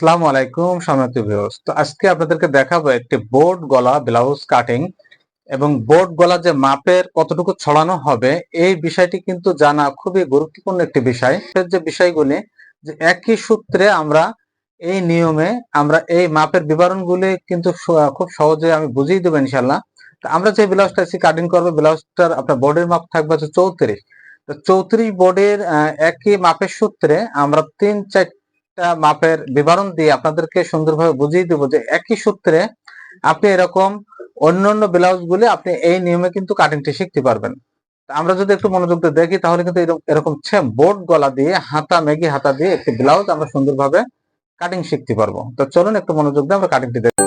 আসসালামু আলাইকুম সম্মানিত ভিউয়ার্স তো আজকে আপনাদেরকে দেখাবো একটি বোর্ড গলা ব্লাউজ কাটিং এবং বোর্ড গলা যে মাপের কতটুকু ছড়ানো হবে, এই বিষয়টি কিন্তু জানা খুবই গুরুত্বপূর্ণ একটি বিষয়। যে বিষয়গুলি, যে একই সূত্রে আমরা এই নিয়মে আমরা এই মাপের বিবরণগুলি কিন্তু খুব সহজে আমি বুঝিয়ে দেবো ইনশাল্লাহ তো আমরা যে ব্লাউজটা আজকে কাটিং করব ব্লাউজটার আপনার বোর্ডের মাপ থাকবে হচ্ছে চৌত্রিশ। তো চৌত্রিশ বোর্ডের একই মাপের সূত্রে আমরা তিন চার একটা মাপের বিবরণ দিয়ে আপনাদেরকে সুন্দরভাবে বুঝিয়ে দেবো যে একই সূত্রে আপনি এরকম অন্যান্য ব্লাউজ গুলি আপনি এই নিয়মে কিন্তু কাটিংটি শিখতে পারবেন। আমরা যদি একটু মনোযোগ দিয়ে দেখি, তাহলে কিন্তু এরকম সেম বোর্ড গলা দিয়ে, হাতা, মেগি হাতা দিয়ে একটি ব্লাউজ আমরা সুন্দরভাবে কাটিং শিখতে পারব। তো চলুন একটু মনোযোগ দিয়ে আমরা কাটিংটি দেখি।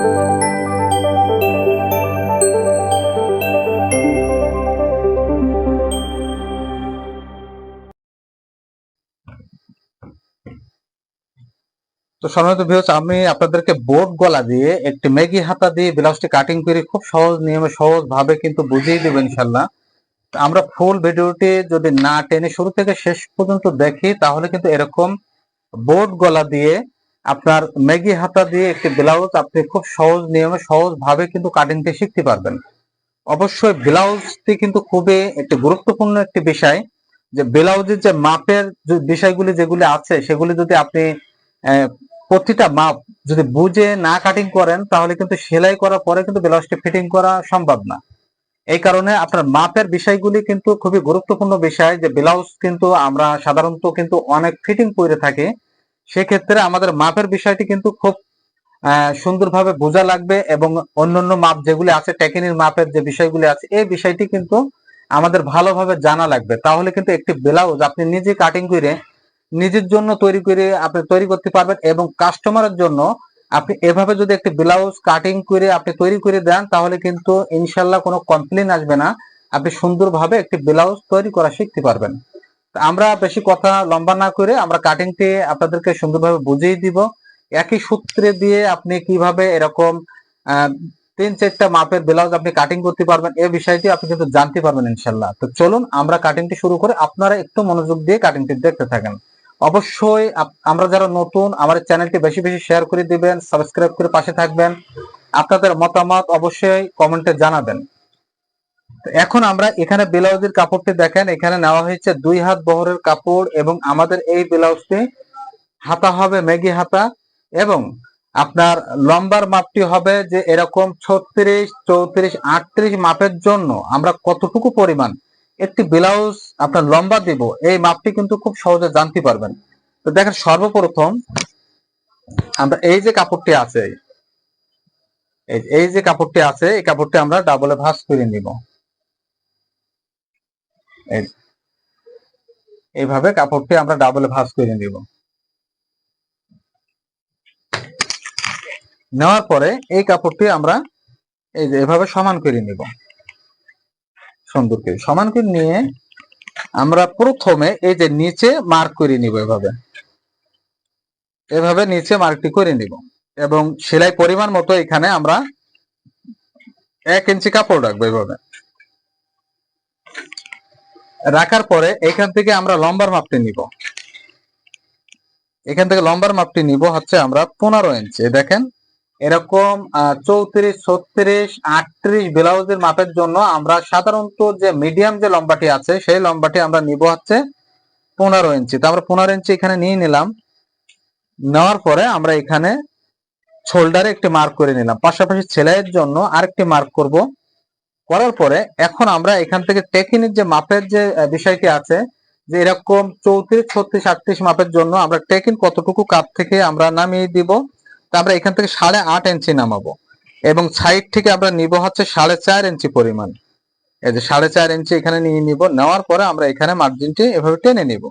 তো সম্মানিত ভিউস আমি আপনাদেরকে বোর্ড গলা দিয়ে একটি মেগি হাতা দিয়ে ব্লাউজটি কাটিং করে খুব সহজ নিয়মে সহজ ভাবে কিন্তু বুঝিয়ে দেবো ইনশাল্লাহ আমরা ফুল ভিডিওটি যদি না টেনে শুরু থেকে শেষ পর্যন্ত দেখি, তাহলে কিন্তু এরকম বোর্ড গলা দিয়ে আপনার মেগি হাতা দিয়ে একটি ব্লাউজ আপনি খুব সহজ নিয়মে সহজ ভাবে কিন্তু কাটিংটি শিখতে পারবেন। অবশ্যই ব্লাউজটি কিন্তু খুবই একটি গুরুত্বপূর্ণ একটি বিষয় যে ব্লাউজের যে মাপের বিষয়গুলি যেগুলি আছে, সেগুলি যদি আপনি প্রতিটা মাপ যদি বুঝে না কাটিং করেন, তাহলে কিন্তু সেলাই করার পরে কিন্তু ব্লাউজটি ফিটিং করা সম্ভব না। এই কারণে আপনার মাপের বিষয়গুলি কিন্তু খুবই গুরুত্বপূর্ণ বিষয় যে ব্লাউজ কিন্তু আমরা সাধারণত কিন্তু অনেক ফিটিং করে থাকি। সেক্ষেত্রে আমাদের মাপের বিষয়টি কিন্তু খুব সুন্দরভাবে বোঝা লাগবে এবং অন্যান্য মাপ যেগুলি আছে টেকিনির মাপের যে বিষয়গুলি আছে, এই বিষয়টি কিন্তু আমাদের ভালোভাবে জানা লাগবে। তাহলে কিন্তু একটি ব্লাউজ আপনি নিজে কাটিং করে নিজের জন্য তৈরি করে আপনি তৈরি করতে পারবেন এবং কাস্টমারের জন্য আপনি এভাবে যদি একটি ব্লাউজ কাটিং করে আপনি তৈরি করে দেন, তাহলে কিন্তু ইনশাল্লাহ কোনো কমপ্লেন আসবে না। আপনি সুন্দরভাবে একটি ব্লাউজ তৈরি করা শিখতে পারবেন। আমরা বেশি কথা লম্বা না করে আমরা কাটিংটি আপনাদেরকে সুন্দরভাবে বুঝিয়ে দিব। একই সূত্রে দিয়ে আপনি কীভাবে এরকম তিন চারটা মাপের ব্লাউজ আপনি কাটিং করতে পারবেন এই বিষয়টি আপনি কিন্তু জানতে পারবেন ইনশাল্লাহ। তো চলুন আমরা কাটিংটি শুরু করে আপনারা একটু মনোযোগ দিয়ে কাটিংটি দেখতে থাকেন। অবশ্যই আমরা যারা নতুন, আমার চ্যানেলটি বেশি বেশি শেয়ার করে দিবেন সাবস্ক্রাইব করে পাশে থাকবেন। আপনাদের মতামত অবশ্যই কমেন্টে জানাবেন। এখন আমরা এখানে ব্লাউজের কাপড়টি দেখেন, এখানে নেওয়া হয়েছে দুই হাত বহরের কাপড় এবং আমাদের এই ব্লাউজটি হাতা হবে মেগি হাতা এবং আপনার লম্বার মাপটি হবে যে এরকম ছত্রিশ, চৌত্রিশ, আটত্রিশ মাপের জন্য আমরা কতটুকু পরিমাণ একটি ব্লাউজ আপনার লম্বা দিব, এই মাপটি কিন্তু খুব সহজে জানতে পারবেন। তো দেখেন সর্বপ্রথম আমরা এই যে কাপড়টি আছে, এই- যে কাপড়টি আছে, এই কাপড়টি আমরা ডাবলে ভাঁজ করে নিব। এইভাবে কাপড়টি আমরা ডাবলে ভাঁজ করে নিব। নেওয়ার পরে এই কাপড়টি আমরা এই যে এভাবে সমান করে নিব। সুন্দর করে সমান করে নিয়ে আমরা প্রথমে এই যে নিচে মার্ক করে নিব এভাবে। এভাবে নিচে মার্কটি করে নিব। এবং সেলাই পরিমাণ মতো এখানে আমরা এক ইঞ্চি কাপড় রাখব এভাবে। রাখার পরে এখান থেকে আমরা লম্বার মাপটি নিব। এখান থেকে লম্বার মাপটি নিব হচ্ছে আমরা পনেরো ইঞ্চি দেখেন এরকম চৌত্রিশ, ছত্রিশ, আটত্রিশ ব্লাউজের মাপের জন্য আমরা সাধারণত যে মিডিয়াম যে লম্বাটি আছে, সেই লম্বাটি আমরা নিব হচ্ছে পনেরো ইঞ্চি। তো আমরা পনেরো ইঞ্চি এখানে নিয়ে নিলাম। নেওয়ার পরে আমরা এখানে শোল্ডারে একটি মার্ক করে নিলাম। পাশাপাশি সেলাইয়ের জন্য আরেকটি মার্ক করব। করার পরে এখন আমরা এখান থেকে টেকিনের যে মাপের যে বিষয়টি আছে, যে এরকম চৌত্রিশ, ছত্রিশ, আটত্রিশ মাপের জন্য আমরা টেকিন কতটুকু কাপ থেকে আমরা নামিয়ে দিব আমরা এখান থেকে সাড়ে আট ইঞ্চি নামাবো। এবং সাইড থেকে আমরা নিব হচ্ছে সাড়ে চার ইঞ্চি পরিমাণ। এই যে সাড়ে চার ইঞ্চি এখানে নিয়ে নিব। নেওয়ার পরে আমরা এখানে মার্জিনটি এভাবে টেনে নিব।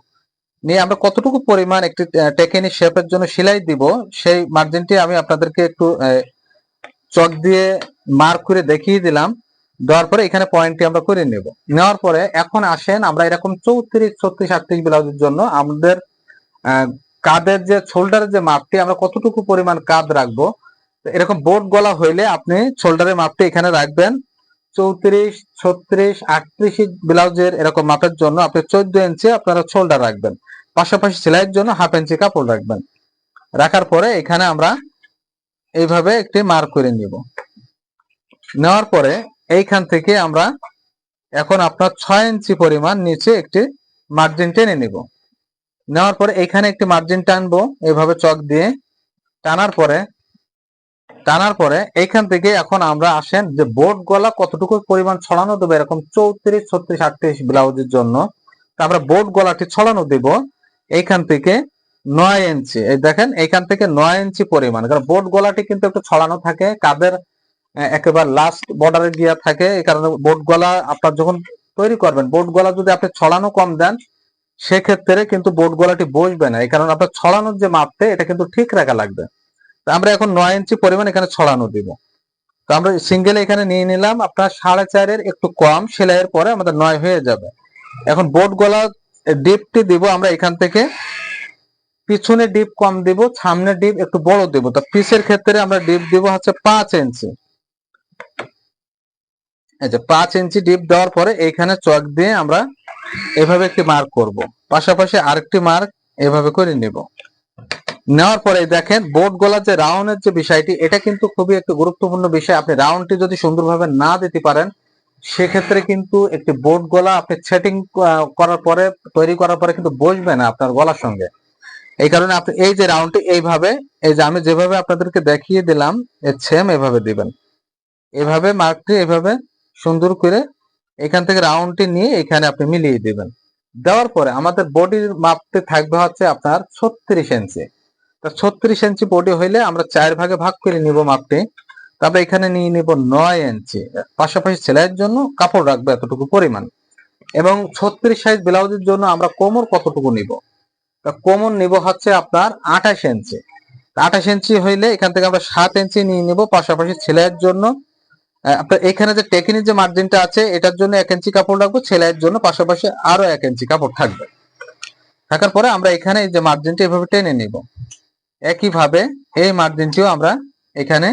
নিয়ে আমরা কতটুকু পরিমাণ একটি টেকেনি শেপের জন্য সেলাই দিব, সেই মার্জিনটি আমি আপনাদেরকে একটু চক দিয়ে মার্ক করে দেখিয়ে দিলাম। দেওয়ার পরে এখানে পয়েন্টটি আমরা করে নেব। নেওয়ার পরে এখন আসেন আমরা এরকম চৌত্রিশ, ছত্রিশ, আটত্রিশ ব্লাউজের জন্য আমাদের কাঁধের যে শোল্ডারের যে মাপটি, আমরা কতটুকু পরিমাণ কাঁধ রাখব, এরকম বোর্ড গলা হইলে আপনি শোল্ডারের মাপটি এখানে রাখবেন। চৌত্রিশ, ছত্রিশ, আটত্রিশ ব্লাউজের এরকম মাপের জন্য আপনি চোদ্দ ইঞ্চি আপনারা শোল্ডার রাখবেন। পাশাপাশি সেলাইয়ের জন্য হাফ ইঞ্চি কাপড় রাখবেন। রাখার পরে এখানে আমরা এইভাবে একটি মার্ক করে নিব। নেওয়ার পরে এইখান থেকে আমরা এখন আপনার ছয় ইঞ্চি পরিমাণ নিচে একটি মার্জিন টেনে নিব। নেওয়ার পরে এখানে একটি মার্জিন টানবো এইভাবে চক দিয়ে। টানার পরে টানার পরে এখান থেকে এখন আমরা আসেন যে বোর্ড গলা কতটুকু পরিমাণ ছড়ানো দেবো, এরকম চৌত্রিশ, ছত্রিশ, আটত্রিশ ব্লাউজের জন্য। আমরা বোর্ড গলাটি ছড়ানো দেব এইখান থেকে নয় ইঞ্চি। দেখেন এইখান থেকে নয় ইঞ্চি পরিমাণ। কারণ বোর্ড গলাটি কিন্তু একটু ছড়ানো থাকে, কাদের একেবারে লাস্ট বর্ডারে গিয়া থাকে, এই কারণে বোর্ড গলা আপনার যখন তৈরি করবেন বোর্ড গলা যদি আপনি ছড়ানো কম দেন সেক্ষেত্রে কিন্তু বোর্ড গলাটি বসবে না। এই কারণে আপনার ছড়ানোর যে মাপতে এটা কিন্তু ঠিক রাখা লাগবে। আমরা এখন নয় ইঞ্চি পরিমাণ এখানে ছড়ানো দিব। তো আমরা সিঙ্গেল এখানে নিয়ে নিলাম। আপনার সাড়ে চারের একটু কম, সেলাইয়ের পরে আমাদের নয় হয়ে যাবে। এখন বোর্ড গলা ডিপটি দিব আমরা এখান থেকে। পিছনে ডিপ কম দিব সামনে ডিপ একটু বড় দিব। তো পিসের ক্ষেত্রে আমরা ডিপ দিব হচ্ছে পাঁচ ইঞ্চি। যে পাঁচ ইঞ্চি ডিপ দেওয়ার পরে এইখানে চক দিয়ে আমরা এভাবে একটি মার্ক করব। পাশাপাশি আরেকটি মার্ক এভাবে করে নেব। নেওয়ার পরে দেখেন বোর্ড গলার যে রাউন্ডের যে বিষয়টি, এটা কিন্তু খুবই একটি গুরুত্বপূর্ণ বিষয়। আপনি রাউন্ডটি যদি সুন্দরভাবে না দিতে পারেন, সেক্ষেত্রে কিন্তু একটি বোর্ড গলা আপনি সেটিং করার পরে, তৈরি করার পরে কিন্তু বসবে না আপনার গলার সঙ্গে। এই কারণে আপনি এই যে রাউন্ডটি এইভাবে, এই যে আমি যেভাবে আপনাদেরকে দেখিয়ে দিলাম, এর সেম এভাবে দিবেন। এভাবে মার্কটি এভাবে সুন্দর করে এখান থেকে রাউন্ডটি নিয়ে এখানে আপনি মিলিয়ে দেবেন। দেওয়ার পরে আমাদের বডির মাপতে থাকবে হচ্ছে আপনার ছত্রিশ ইঞ্চি তা ছত্রিশ ইঞ্চি বডি হইলে আমরা চার ভাগে ভাগ করে নিব মাপটি। তারপরে এখানে নিয়ে নিব নয় ইঞ্চি পাশাপাশি সেলাইয়ের জন্য কাপড় রাখবে এতটুকু পরিমাণ। এবং ছত্রিশ সাইজ ব্লাউজের জন্য আমরা কোমর কতটুকু নিব? তা কোমর নিব হচ্ছে আপনার আঠাশ ইঞ্চি আঠাশ ইঞ্চি হইলে এখান থেকে আমরা সাত ইঞ্চি নিয়ে নিব। পাশাপাশি সেলাইয়ের জন্য আপনার এখানে যে টেকিনির যে মার্জিনটা আছে, এটার জন্য এক ইঞ্চি কাপড় রাখব, সেলাইয়ের জন্য পাশাপাশি আরও এক ইঞ্চি কাপড় থাকবে। থাকার পরে আমরা এখানে যে মার্জিনটা এভাবে টেনে নিব। একইভাবে এই মার্জিনটিও আমরা এখানে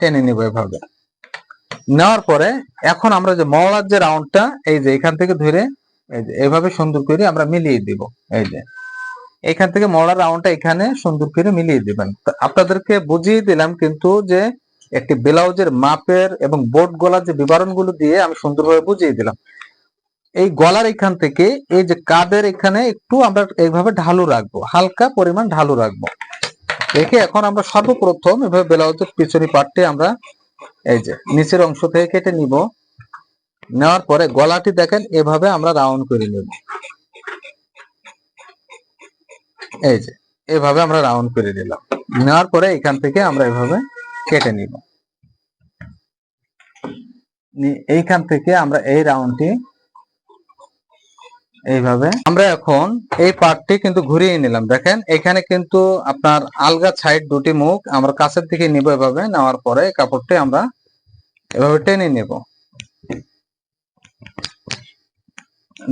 টেনে নিব এভাবে। নেওয়ার পরে এখন আমরা যে মওলার যে রাউন্ডটা এই যে এখান থেকে ধরে এই যে এভাবে সুন্দর করে আমরা মিলিয়ে দিব, এই যে। এখান থেকে মওলার রাউন্ডটা এখানে সুন্দর করে মিলিয়ে দিবেন। আপনাদেরকে বুঝিয়ে দিলাম কিন্তু যে একটি ব্লাউজের মাপের এবং বোর্ড গলার যে বিবরণগুলো দিয়ে আমি সুন্দরভাবে বুঝিয়ে দিলাম। এই গলার এখান থেকে এই যে কাদের এখানে একটু আমরা এইভাবে ঢালু রাখব, হালকা পরিমাণ ঢালু রাখব। রেখে এখন আমরা সর্বপ্রথম এভাবে ব্লাউজের পিছনি পার্টটি আমরা এই যে নিচের অংশ থেকে কেটে নিব। নেওয়ার পরে গলাটি দেখেন, এভাবে আমরা রাউন্ড করে নেব। এই যে, এভাবে আমরা রাউন্ড করে নিলাম। নেওয়ার পরে এখান থেকে আমরা এভাবে কেটে নিব। এইখান থেকে আমরা এই রাউন্ডটি এইভাবে আমরা এখন এই পার্টটি কিন্তু ঘুরিয়ে নিলাম। দেখেন, এখানে কিন্তু আপনার আলগা সাইড দুটি মুখ আমরা কাছের দিকে নিব এভাবে, নেওয়ার পরে কাপড়টি আমরা এভাবে টেনে নেব।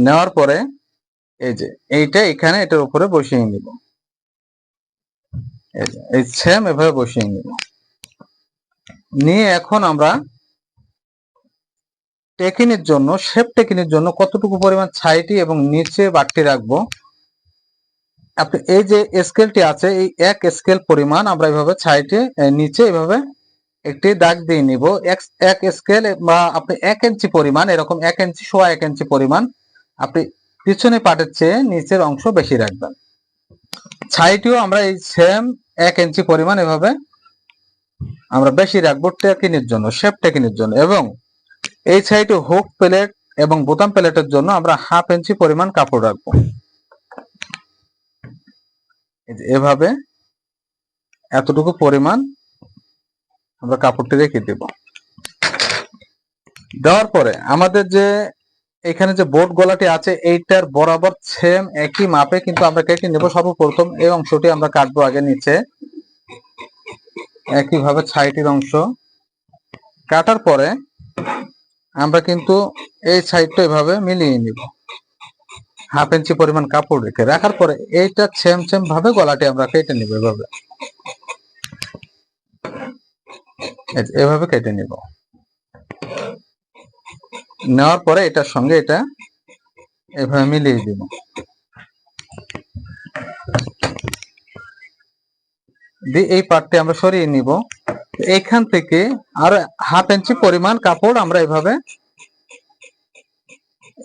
নেওয়ার পরে এই যে, এইটা এখানে এটার উপরে বসিয়ে নিব। এই সেম এভাবে বসিয়ে নিব। নিয়ে এখন আমরা টেকিনের জন্য শেপ টেকিনের জন্য কতটুকু পরিমাণ ছাইটি এবং নিচে বাটটি রাখব? আপনি এই যে স্কেলটি আছে, এই এক স্কেল পরিমাণ আমরা এইভাবে ছাইটি নিচে এইভাবে একটি দাগ দিয়ে নিব। এক- এক স্কেল বা আপনি এক ইঞ্চি পরিমাণ, এরকম এক ইঞ্চি সোয়া এক ইঞ্চি পরিমাণ আপনি পিছনে পাটের চেয়ে নিচের অংশ বেশি রাখবেন। ছাইটিও আমরা এই সেম এক ইঞ্চি পরিমাণ এভাবে আমরা বেশি রাখব টেকিনের জন্য, শেপ টেকিনের জন্য, এবং এই সাইডে হুক প্লেট এবং বোতাম প্লেটের জন্য আমরা হাফ ইঞ্চি পরিমাণ কাপড় রাখব। এভাবে এতটুকু পরিমাণ আমরা কাপড়টি রেখে দেব। দেওয়ার পরে আমাদের যে এখানে যে বোর্ড গলাটি আছে, এইটার বরাবর সেম একই মাপে কিন্তু আমরা কেটে নেব সর্বপ্রথম। এই অংশটি আমরা কাটবো আগে নিচে। একইভাবে ছাইটির অংশ। কাটার পরে আমরা কিন্তু এই সাইডটা এভাবে মিলিয়ে নিব। হাফ ইঞ্চি পরিমাণ কাপড় রেখে। রাখার পরে এইটা সেম সেম ভাবে গলাটি আমরা কেটে নিব এভাবে। এভাবে কেটে নিব। নেওয়ার পরে এটার সঙ্গে এটা এভাবে মিলিয়ে দিব। দিয়ে এই পার্টটি আমরা সরিয়ে নিব। এইখান থেকে আরও হাফ ইঞ্চি পরিমাণ কাপড় আমরা এভাবে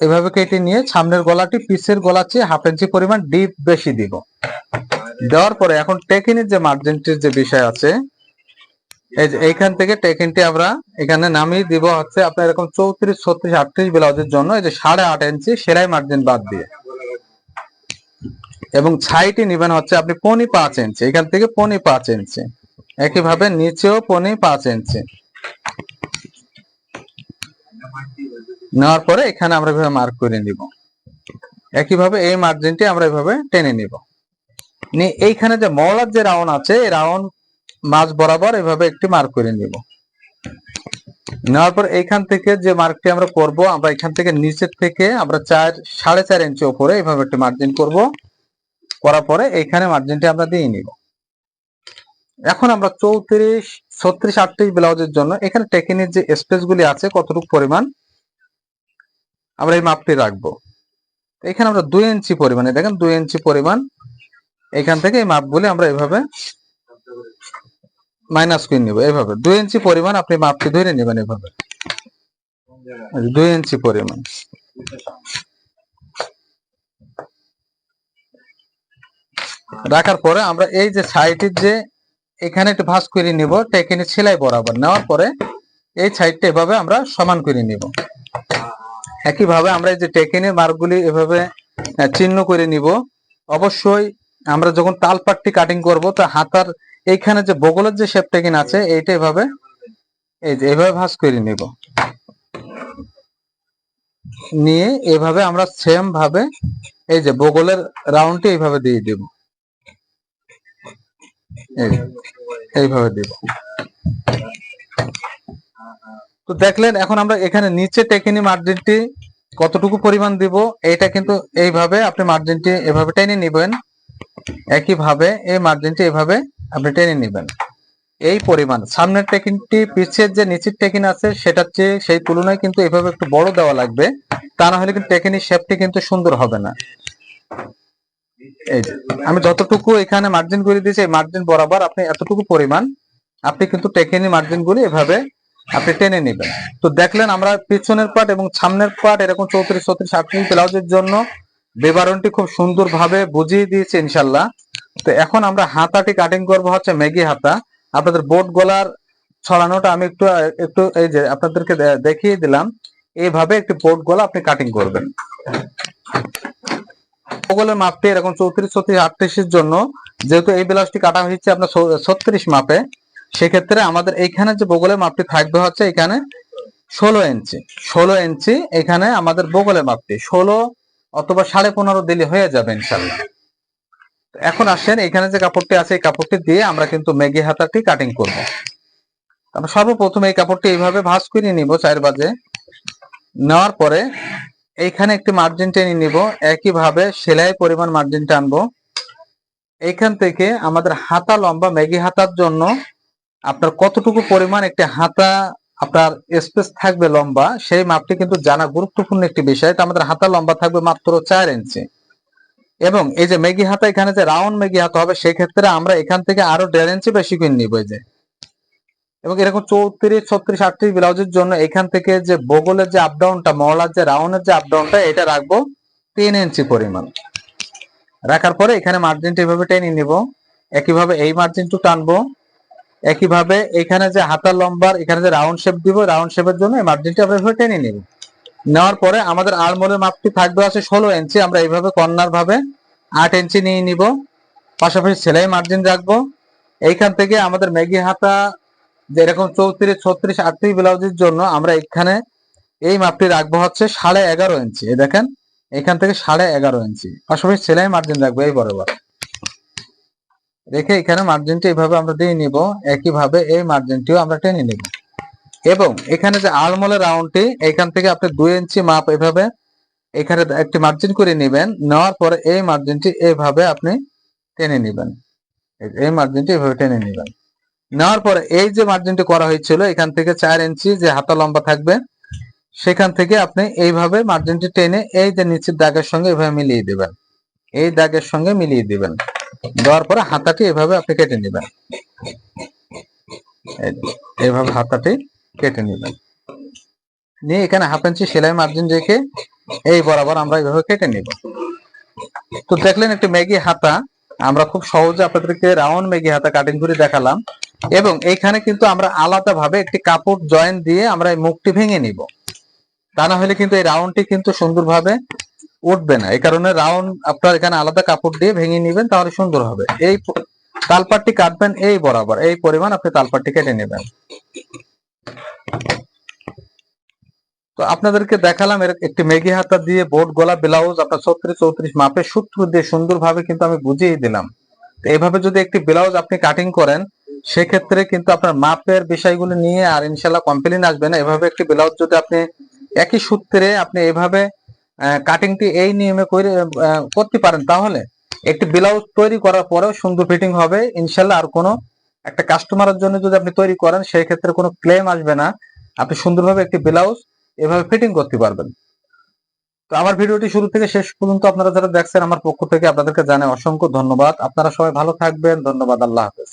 এভাবে কেটে নিয়ে সামনের গলাটি, পিসের গলা চেয়ে হাফ ইঞ্চি পরিমাণ ডিপ বেশি দিব। দেওয়ার পরে এখন টেকিনের যে মার্জিনটির যে বিষয় আছে, এই যে এইখান থেকে টেকিনটি আমরা এখানে নামিয়ে দিব হচ্ছে আপনার এরকম চৌত্রিশ, ছত্রিশ, আটত্রিশ ব্লাউজের জন্য, এই যে সাড়ে আট ইঞ্চি সেলাই মার্জিন বাদ দিয়ে। এবং ছাইটি নিবেন হচ্ছে আপনি পনি পাঁচ ইঞ্চি। এখান থেকে পনি পাঁচ ইঞ্চি। একইভাবে নিচেও পনি পাঁচ ইঞ্চি। নেওয়ার পরে এখানে আমরা এভাবে মার্ক করে নিব। একইভাবে এই মার্জিনটি আমরা এভাবে টেনে নিব। নিয়ে এইখানে যে মৌলার যে রাউন্ড আছে, এই রাউন্ড মাঝ বরাবর এভাবে একটি মার্ক করে নিব। নেওয়ার পর এইখান থেকে যে মার্কটি আমরা করব, আমরা এখান থেকে নিচের থেকে আমরা চার, সাড়ে চার ইঞ্চি উপরে এইভাবে একটি মার্জিন করব। করার পরে এইখানে মার্জিনটি আমরা দিয়ে নিব। এখন আমরা চৌত্রিশ, ছত্রিশ, আটত্রিশ ব্লাউজের জন্য এখানে টেকিনের যে স্পেস গুলি আছে কতটুকু পরিমাণ আমরা এই মাপটি রাখব। এখানে আমরা দুই ইঞ্চি পরিমাণে, দেখেন দুই ইঞ্চি পরিমাণ এখান থেকে এই মাপগুলি আমরা এভাবে মাইনাস করে নিব, এভাবে। দুই ইঞ্চি পরিমাণ আপনি মাপটি ধরে নেবেন এভাবে। দুই ইঞ্চি পরিমাণ। রাখার পরে আমরা এই যে সাইডের যে এখানে একটু ভাঁজ করে নিব টেকিনি সেলাই বরাবর নেওয়ার পরে এই সাইডটা এভাবে আমরা সমান করে নিব। একইভাবে আমরা এই যে টেকিনের মার্কগুলি এভাবে চিহ্ন করে নিব। অবশ্যই আমরা যখন তালপাটটি কাটিং করব, তো হাতার এইখানে যে বগলের যে শেপ টেকিন আছে, এইটা এভাবে, এই যে এভাবে ভাঁজ করে নিব। নিয়ে এভাবে আমরা সেম ভাবে এই যে বগলের রাউন্ডটি এইভাবে দিয়ে দিব। এইভাবে দিব তো দেখলেন, এখন আমরা এখানে নিচে টেকিনি মার্জিনটি কতটুকু পরিমাণ দিব এটা কিন্তু এইভাবে আপনি মার্জিনটি এভাবে টেনে নিবেন। একইভাবে এই মার্জিনটি এভাবে আপনি টেনে নিবেন। এই পরিমাণ, সামনের টেকিনটি, পিছের যে নিচের টেকিন আছে, সেটার চেয়ে সেই তুলনায় কিন্তু এভাবে একটু বড় দেওয়া লাগবে। তা না হলে কিন্তু টেকিনির শেপটি কিন্তু সুন্দর হবে না। আমি যতটুকু এখানে মার্জিন করে দিয়েছি মার্জিন বরাবর আপনি এতটুকু পরিমাণ, আপনি কিন্তু টেকিনি মার্জিন গুলি এভাবে আপনি টেনে নেবেন। তো দেখলেন আমরা পিছনের পার্ট এবং সামনের পার্ট এরকম চৌত্রিশ চৌত্রিশ আটত্রিশ ব্লাউজের জন্য বিবরণটি খুব সুন্দর ভাবে বুঝিয়ে দিয়েছে ইনশাল্লাহ তো এখন আমরা হাতাটি কাটিং করব হচ্ছে ম্যাগি হাতা। আপনাদের বোট গলার ছড়ানোটা আমি একটু একটু এই যে আপনাদেরকে দেখিয়ে দিলাম। এইভাবে একটি বোট গলা আপনি কাটিং করবেন। বগলের মাপটি এরকম চৌত্রিশ, ছত্রিশ, আটত্রিশের জন্য যেহেতু এই ব্লাউজটি কাটা হয়েছে আপনার ছত্রিশ মাপে, সেক্ষেত্রে আমাদের এইখানে যে বগলের মাপটি থাকবে হচ্ছে এখানে ষোলো ইঞ্চি। ষোলো ইঞ্চি এখানে আমাদের বগলের মাপটি। ষোলো অথবা সাড়ে পনেরো দিলে হয়ে যাবে ইনশাল্লাহ এখন আসেন, এখানে যে কাপড়টি আছে, এই কাপড়টি দিয়ে আমরা কিন্তু মেগি হাতাটি কাটিং করব। আমরা সর্বপ্রথম এই কাপড়টি এইভাবে ভাঁজ করে নিব চার বাজে নেওয়ার পরে এইখানে একটি মার্জিন টেনে নিব। একইভাবে সেলাই পরিমাণ মার্জিন টানবো এইখান থেকে আমাদের হাতা লম্বা, ম্যাগি হাতার জন্য আপনার কতটুকু পরিমাণ একটি হাতা আপনার স্পেস থাকবে লম্বা, সেই মাপটি কিন্তু জানা গুরুত্বপূর্ণ একটি বিষয়। আমাদের হাতা লম্বা থাকবে মাত্র চার ইঞ্চি এবং এই যে ম্যাগি হাতা, এখানে যে রাউন্ড মেগি হাতা হবে সেই ক্ষেত্রে আমরা এখান থেকে আরও দেড় ইঞ্চি বেশি করে নিব যে। এবং এরকম চৌত্রিশ, ছত্রিশ, আটত্রিশ ব্লাউজের জন্য এখান থেকে যে বগলের যে আপডাউনটা মহলার যে রাউন্ডের যে আপডাউনটা এটা রাখব তিন ইঞ্চি পরিমাণ। রাখার পরে এখানে মার্জিনটা এভাবে টেনে নিব। একইভাবে এই মার্জিনটু টানবো। একইভাবে এখানে যে হাতার লম্বার, এখানে যে রাউন্ড শেপ দিব রাউন্ড শেপের জন্য এই মার্জিনটা আমরা এভাবে টেনে নিব। নেওয়ার পরে আমাদের আলমোলের মাপটি থাকবে আছে ষোলো ইঞ্চি। আমরা এইভাবে কর্নার ভাবে আট ইঞ্চি নিয়ে নিব। পাশাপাশি সেলাই মার্জিন রাখব। এইখান থেকে আমাদের ম্যাগি হাতা যেরকম চৌত্রিশ, ছত্রিশ, আটত্রিশ ব্লাউজের জন্য আমরা এখানে এই মাপটি রাখব হচ্ছে সাড়ে এগারো ইঞ্চি। দেখেন, এখান থেকে সাড়ে এগারো ইঞ্চি। পাশাপাশি সেলাই মার্জিন রাখব এই বরাবর। রেখে এখানে মার্জিনটি এইভাবে আমরা দিয়ে নিব। একইভাবে এই মার্জিনটিও আমরা টেনে নিব। এবং এখানে যে আলমোলের রাউন্ডটি এখান থেকে আপনি দুই ইঞ্চি মাপ এভাবে এখানে একটি মার্জিন করে নেবেন। নেওয়ার পরে এই মার্জিনটি এইভাবে আপনি টেনে নেবেন। এই মার্জিনটি এইভাবে টেনে নেবেন। নেওয়ার পরে এই যে মার্জিনটি করা হয়েছিল, এখান থেকে চার ইঞ্চি যে হাতা লম্বা থাকবে, সেখান থেকে আপনি এইভাবে মার্জিনটি টেনে এই যে নিচের দাগের সঙ্গে এভাবে মিলিয়ে দেবেন। এই দাগের সঙ্গে মিলিয়ে দিবেন। দেওয়ার পরে হাতাটি এভাবে আপনি কেটে নেবেন। এভাবে হাতাটি কেটে নেবেন। নিয়ে এখানে হাফ ইঞ্চি সেলাই মার্জিন রেখে এই বরাবর আমরা এইভাবে কেটে নিব। তো দেখলেন একটি ম্যাগি হাতা, আমরা খুব সহজে আপনাদেরকে রাউন্ড ম্যাগি হাতা কাটিং করে দেখালাম। এবং এইখানে কিন্তু আমরা আলাদা ভাবে একটি কাপড় জয়েন দিয়ে আমরা এই মুখটি ভেঙে নিব। তা না হলে কিন্তু এই রাউন্ডটি কিন্তু সুন্দরভাবে উঠবে না। এই কারণে রাউন্ড আপনার এখানে আলাদা কাপড় দিয়ে ভেঙে নিবেন, তাহলে সুন্দর হবে। এই তালপাটটি কাটবেন এই বরাবর। এই পরিমাণ আপনি তালপাটটি কেটে নেবেন। তো আপনাদেরকে দেখালাম এর একটি মেগি হাতা দিয়ে বোট গলা, ব্লাউজ, আপনার ছত্রিশ চৌত্রিশ মাপের সূত্র দিয়ে সুন্দরভাবে কিন্তু আমি বুঝিয়ে দিলাম। তো এইভাবে যদি একটি ব্লাউজ আপনি কাটিং করেন সেক্ষেত্রে কিন্তু আপনার মাপের বিষয়গুলো নিয়ে আর ইনশাল্লাহ কমপ্লেন আসবে না। এভাবে একটি ব্লাউজ যদি আপনি একই সূত্রে আপনি এভাবে কাটিংটি এই নিয়মে করতে পারেন তাহলে একটি ব্লাউজ তৈরি করার পরেও সুন্দর ফিটিং হবে। ইনশাল্লাহ আর কোনো একটা কাস্টমারের জন্য যদি আপনি তৈরি করেন, সেই ক্ষেত্রে কোনো ক্লেম আসবে না। আপনি সুন্দরভাবে একটি ব্লাউজ এভাবে ফিটিং করতে পারবেন। তো আমার ভিডিওটি শুরু থেকে শেষ পর্যন্ত আপনারা যারা দেখছেন, আমার পক্ষ থেকে আপনাদেরকে জানাই অসংখ্য ধন্যবাদ। আপনারা সবাই ভালো থাকবেন। ধন্যবাদ। আল্লাহ হাফেজ।